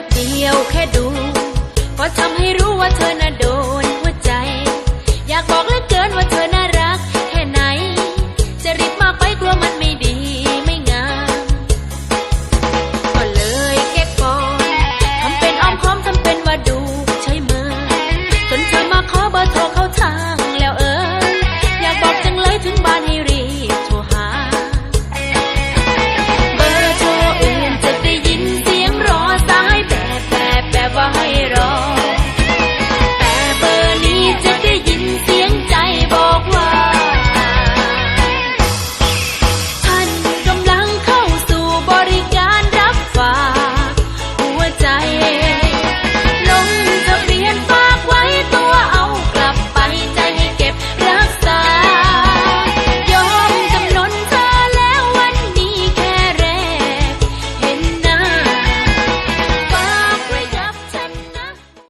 ป๊บเดียวแค่ดู ก็ทำให้รู้ว่าเธอนั้น